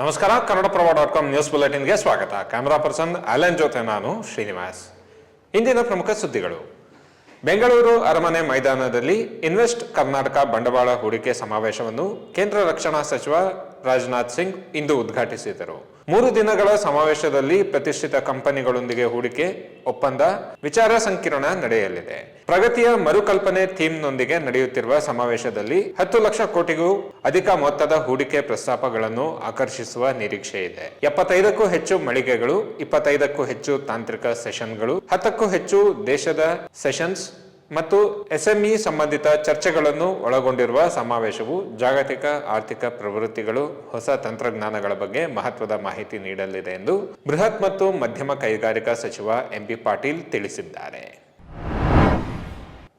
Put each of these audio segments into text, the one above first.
ನಮಸ್ಕಾರ Kannadaprabha dot com news ಬುಲೆಟಿನ್ಗೆ ಸ್ವಾಗತ. ಕ್ಯಾಮರಾ ಪರ್ಸನ್ ಅಲೆನ್ ಜೊತೆ ನಾನು ಶ್ರೀನಿವಾಸ್. ಇಂದಿನ ಪ್ರಮುಖ ಸುದ್ದಿಗಳು. ಬೆಂಗಳೂರು ಅರಮನೆ ಮೈದಾನದಲ್ಲಿ ಇನ್ವೆಸ್ಟ್ ಕರ್ನಾಟಕ ಬಂಡವಾಳ ಹೂಡಿಕೆ ಸಮಾವೇಶವನ್ನು ಕೇಂದ್ರ ರಕ್ಷಣಾ ಸಚಿವ ರಾಜನಾಥ್ ಸಿಂಗ್ ಇಂದು ಉದ್ಘಾಟಿಸಿದರು. ಮೂರು ದಿನಗಳ ಸಮಾವೇಶದಲ್ಲಿ ಪ್ರತಿಷ್ಠಿತ ಕಂಪನಿಗಳೊಂದಿಗೆ ಹೂಡಿಕೆ, ಒಪ್ಪಂದ, ವಿಚಾರ ಸಂಕಿರಣ ನಡೆಯಲಿದೆ. ಪ್ರಗತಿಯ ಮರುಕಲ್ಪನೆ ಥೀಮ್ನೊಂದಿಗೆ ನಡೆಯುತ್ತಿರುವ ಸಮಾವೇಶದಲ್ಲಿ ಹತ್ತು ಲಕ್ಷ ಕೋಟಿಗೂ ಅಧಿಕ ಮೊತ್ತದ ಹೂಡಿಕೆ ಪ್ರಸ್ತಾಪಗಳನ್ನು ಆಕರ್ಷಿಸುವ ನಿರೀಕ್ಷೆ ಇದೆ. ಎಪ್ಪತ್ತೈದಕ್ಕೂ ಹೆಚ್ಚು ಮಳಿಗೆಗಳು, ಇಪ್ಪತ್ತೈದಕ್ಕೂ ಹೆಚ್ಚು ತಾಂತ್ರಿಕ ಸೆಷನ್ಗಳು, ಹತ್ತಕ್ಕೂ ಹೆಚ್ಚು ದೇಶದ ಸೆಷನ್ಸ್ ಮತ್ತು ಎಸ್ಎಂಇ ಸಂಬಂಧಿತ ಚರ್ಚೆಗಳನ್ನು ಒಳಗೊಂಡಿರುವ ಸಮಾವೇಶವು ಜಾಗತಿಕ ಆರ್ಥಿಕ ಪ್ರವೃತ್ತಿಗಳು, ಹೊಸ ತಂತ್ರಜ್ಞಾನಗಳ ಬಗ್ಗೆ ಮಹತ್ವದ ಮಾಹಿತಿ ನೀಡಲಿದೆ ಎಂದು ಬೃಹತ್ ಮತ್ತು ಮಧ್ಯಮ ಕೈಗಾರಿಕಾ ಸಚಿವ ಎಂಪಿ ಪಾಟೀಲ್ ತಿಳಿಸಿದ್ದಾರೆ.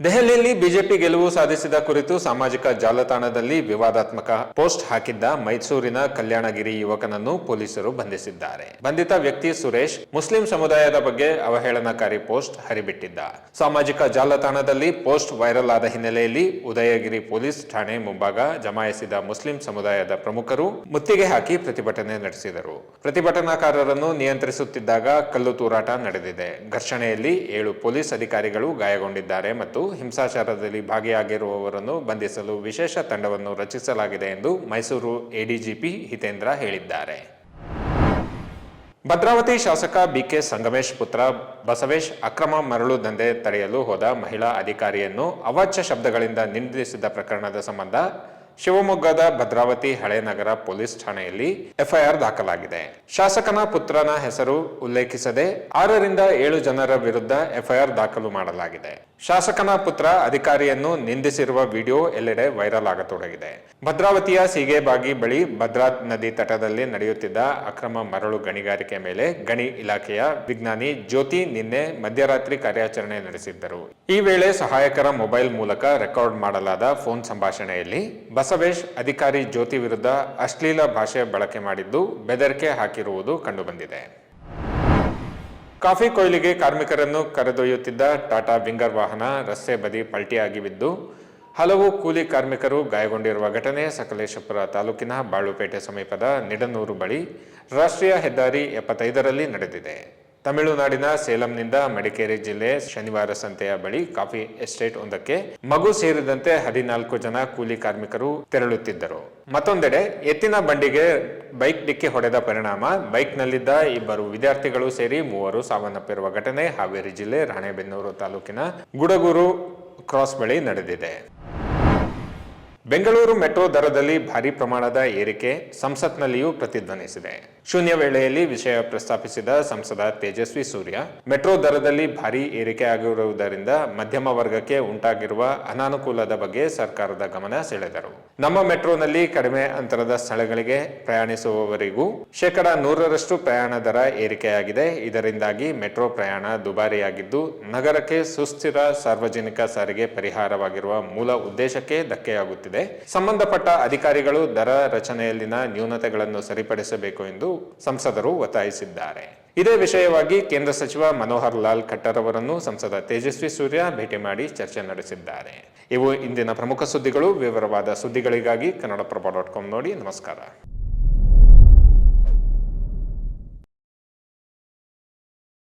ದೆಹಲಿಯಲ್ಲಿ ಬಿಜೆಪಿ ಗೆಲುವು ಸಾಧಿಸಿದ ಕುರಿತು ಸಾಮಾಜಿಕ ಜಾಲತಾಣದಲ್ಲಿ ವಿವಾದಾತ್ಮಕ ಪೋಸ್ಟ್ ಹಾಕಿದ್ದ ಮೈಸೂರಿನ ಕಲ್ಯಾಣಗಿರಿ ಯುವಕನನ್ನು ಪೊಲೀಸರು ಬಂಧಿಸಿದ್ದಾರೆ. ಬಂಧಿತ ವ್ಯಕ್ತಿ ಸುರೇಶ್, ಮುಸ್ಲಿಂ ಸಮುದಾಯದ ಬಗ್ಗೆ ಅವಹೇಳನಕಾರಿ ಪೋಸ್ಟ್ ಹರಿಬಿಟ್ಟಿದ್ದ. ಸಾಮಾಜಿಕ ಜಾಲತಾಣದಲ್ಲಿ ಪೋಸ್ಟ್ ವೈರಲ್ ಆದ ಹಿನ್ನೆಲೆಯಲ್ಲಿ ಉದಯಗಿರಿ ಪೊಲೀಸ್ ಠಾಣೆ ಮುಂಭಾಗ ಜಮಾಯಿಸಿದ ಮುಸ್ಲಿಂ ಸಮುದಾಯದ ಪ್ರಮುಖರು ಮುತ್ತಿಗೆ ಹಾಕಿ ಪ್ರತಿಭಟನೆ ನಡೆಸಿದರು. ಪ್ರತಿಭಟನಾಕಾರರನ್ನು ನಿಯಂತ್ರಿಸುತ್ತಿದ್ದಾಗ ಕಲ್ಲು ತೂರಾಟ ನಡೆದಿದೆ. ಘರ್ಷಣೆಯಲ್ಲಿ ಏಳು ಪೊಲೀಸ್ ಅಧಿಕಾರಿಗಳು ಗಾಯಗೊಂಡಿದ್ದಾರೆ ಮತ್ತು ಹಿಂಸಾಚಾರದಲ್ಲಿ ಭಾಗಿಯಾಗಿರುವವರನ್ನು ಬಂಧಿಸಲು ವಿಶೇಷ ತಂಡವನ್ನು ರಚಿಸಲಾಗಿದೆ ಎಂದು ಮೈಸೂರು ಎಡಿಜಿಪಿ ಹಿತೇಂದ್ರ ಹೇಳಿದ್ದಾರೆ. ಭದ್ರಾವತಿ ಶಾಸಕ ಬಿಕೆ ಸಂಗಮೇಶ್ ಪುತ್ರ ಬಸವೇಶ್ ಅಕ್ರಮ ಮರಳು ದಂಧೆ ತಡೆಯಲು ಹೋದ ಮಹಿಳಾ ಅಧಿಕಾರಿಯನ್ನು ಅವಾಚ್ಯ ಶಬ್ದಗಳಿಂದ ನಿಂದಿಸಿದ ಪ್ರಕರಣದ ಸಂಬಂಧ ಶಿವಮೊಗ್ಗದ ಭದ್ರಾವತಿ ಹಳೇನಗರ ಪೊಲೀಸ್ ಠಾಣೆಯಲ್ಲಿ ಎಫ್ಐಆರ್ ದಾಖಲಾಗಿದೆ. ಶಾಸಕನ ಪುತ್ರನ ಹೆಸರು ಉಲ್ಲೇಖಿಸದೆ ಆರರಿಂದ ಏಳು ಜನರ ವಿರುದ್ಧ ಎಫ್ಐಆರ್ ದಾಖಲು ಮಾಡಲಾಗಿದೆ. ಶಾಸಕನ ಪುತ್ರ ಅಧಿಕಾರಿಯನ್ನು ನಿಂದಿಸಿರುವ ವಿಡಿಯೋ ಎಲ್ಲೆಡೆ ವೈರಲ್ ಆಗತೊಡಗಿದೆ. ಭದ್ರಾವತಿಯ ಸೀಗೆಬಾಗಿ ಬಳಿ ಭದ್ರಾ ನದಿ ತಟದಲ್ಲಿ ನಡೆಯುತ್ತಿದ್ದ ಅಕ್ರಮ ಮರಳು ಗಣಿಗಾರಿಕೆ ಮೇಲೆ ಗಣಿ ಇಲಾಖೆಯ ವಿಜ್ಞಾನಿ ಜ್ಯೋತಿ ನಿನ್ನೆ ಮಧ್ಯರಾತ್ರಿ ಕಾರ್ಯಾಚರಣೆ ನಡೆಸಿದ್ದರು. ಈ ವೇಳೆ ಸಹಾಯಕರ ಮೊಬೈಲ್ ಮೂಲಕ ರೆಕಾರ್ಡ್ ಮಾಡಲಾದ ಫೋನ್ ಸಂಭಾಷಣೆಯಲ್ಲಿ ಬಸವೇಶ್ ಅಧಿಕಾರಿ ಜ್ಯೋತಿ ವಿರುದ್ಧ ಅಶ್ಲೀಲ ಭಾಷೆ ಬಳಕೆ ಮಾಡಿದ್ದು ಬೆದರಿಕೆ ಹಾಕಿರುವುದು ಕಂಡುಬಂದಿದೆ. ಕಾಫಿ ಕೊಯ್ಲಿಗೆ ಕಾರ್ಮಿಕರನ್ನು ಕರೆದೊಯ್ಯುತ್ತಿದ್ದ ಟಾಟಾ ವಿಂಗರ್ ವಾಹನ ರಸ್ತೆ ಬದಿ ಪಲ್ಟಿಯಾಗಿ ಬಿದ್ದು, ಹಲವು ಕೂಲಿ ಕಾರ್ಮಿಕರು ಗಾಯಗೊಂಡಿರುವ ಘಟನೆ ಸಕಲೇಶಪುರ ತಾಲೂಕಿನ ಬಾಳುಪೇಟೆ ಸಮೀಪದ ನಿಡನೂರು ಬಳಿ ರಾಷ್ಟ್ರೀಯ ಹೆದ್ದಾರಿ ಎಪ್ಪತ್ತೈದರಲ್ಲಿ ನಡೆದಿದೆ. ತಮಿಳುನಾಡಿನ ಸೇಲಂನಿಂದ ಮಡಿಕೇರಿ ಜಿಲ್ಲೆ ಶನಿವಾರ ಸಂತೆಯ ಬಳಿ ಕಾಫಿ ಎಸ್ಟೇಟ್ ಒಂದಕ್ಕೆ ಮಗು ಸೇರಿದಂತೆ ಹದಿನಾಲ್ಕು ಜನ ಕೂಲಿ ಕಾರ್ಮಿಕರು ತೆರಳುತ್ತಿದ್ದರು. ಮತ್ತೊಂದೆಡೆ ಎತ್ತಿನ ಬಂಡಿಗೆ ಬೈಕ್ ಡಿಕ್ಕಿ ಹೊಡೆದ ಪರಿಣಾಮ, ಬೈಕ್ನಲ್ಲಿದ್ದ ಇಬ್ಬರು ವಿದ್ಯಾರ್ಥಿಗಳು ಸೇರಿ ಮೂವರು ಸಾವನ್ನಪ್ಪಿರುವ ಘಟನೆ ಹಾವೇರಿ ಜಿಲ್ಲೆ ರಾಣೆಬೆನ್ನೂರು ತಾಲೂಕಿನ ಗುಡಗೂರು ಕ್ರಾಸ್ ಬಳಿ ನಡೆದಿದೆ. ಬೆಂಗಳೂರು ಮೆಟ್ರೋ ದರದಲ್ಲಿ ಭಾರಿ ಪ್ರಮಾಣದ ಏರಿಕೆ ಸಂಸತ್ನಲ್ಲಿಯೂ ಪ್ರತಿಧ್ವನಿಸಿದೆ. ಶೂನ್ಯ ವೇಳೆಯಲ್ಲಿ ವಿಷಯ ಪ್ರಸ್ತಾಪಿಸಿದ ಸಂಸದ ತೇಜಸ್ವಿ ಸೂರ್ಯ, ಮೆಟ್ರೋ ದರದಲ್ಲಿ ಭಾರಿ ಏರಿಕೆ ಆಗಿರುವುದರಿಂದ ಮಧ್ಯಮ ವರ್ಗಕ್ಕೆ ಉಂಟಾಗಿರುವ ಅನಾನುಕೂಲದ ಬಗ್ಗೆ ಸರ್ಕಾರದ ಗಮನ ಸೆಳೆದರು. ನಮ್ಮ ಮೆಟ್ರೋನಲ್ಲಿ ಕಡಿಮೆ ಅಂತರದ ಸ್ಥಳಗಳಿಗೆ ಪ್ರಯಾಣಿಸುವವರಿಗೂ ಶೇಕಡ ನೂರರಷ್ಟು ಪ್ರಯಾಣ ದರ ಏರಿಕೆಯಾಗಿದೆ. ಇದರಿಂದಾಗಿ ಮೆಟ್ರೋ ಪ್ರಯಾಣ ದುಬಾರಿಯಾಗಿದ್ದು, ನಗರಕ್ಕೆ ಸುಸ್ಥಿರ ಸಾರ್ವಜನಿಕ ಸಾರಿಗೆ ಪರಿಹಾರವಾಗಿರುವ ಮೂಲ ಉದ್ದೇಶಕ್ಕೆ ಧಕ್ಕೆಯಾಗುತ್ತಿದೆ. ಸಂಬಂಧಪಟ್ಟ ಅಧಿಕಾರಿಗಳು ದರ ರಚನೆಯಲ್ಲಿನ ನ್ಯೂನತೆಗಳನ್ನು ಸರಿಪಡಿಸಬೇಕು ಎಂದು ಸಂಸದರು ಒತ್ತಾಯಿಸಿದ್ದಾರೆ. ಇದೇ ವಿಷಯವಾಗಿ ಕೇಂದ್ರ ಸಚಿವ ಮನೋಹರ್ ಲಾಲ್ ಖಟ್ಟರ್ ಅವರನ್ನು ಸಂಸದ ತೇಜಸ್ವಿ ಸೂರ್ಯ ಭೇಟಿ ಮಾಡಿ ಚರ್ಚೆ ನಡೆಸಿದ್ದಾರೆ. ಇವು ಇಂದಿನ ಪ್ರಮುಖ ಸುದ್ದಿಗಳು. ವಿವರವಾದ ಸುದ್ದಿಗಳಿಗಾಗಿ ಕನ್ನಡಪ್ರಭ ಡಾಟ್ ಕಾಮ್ ನೋಡಿ. ನಮಸ್ಕಾರ.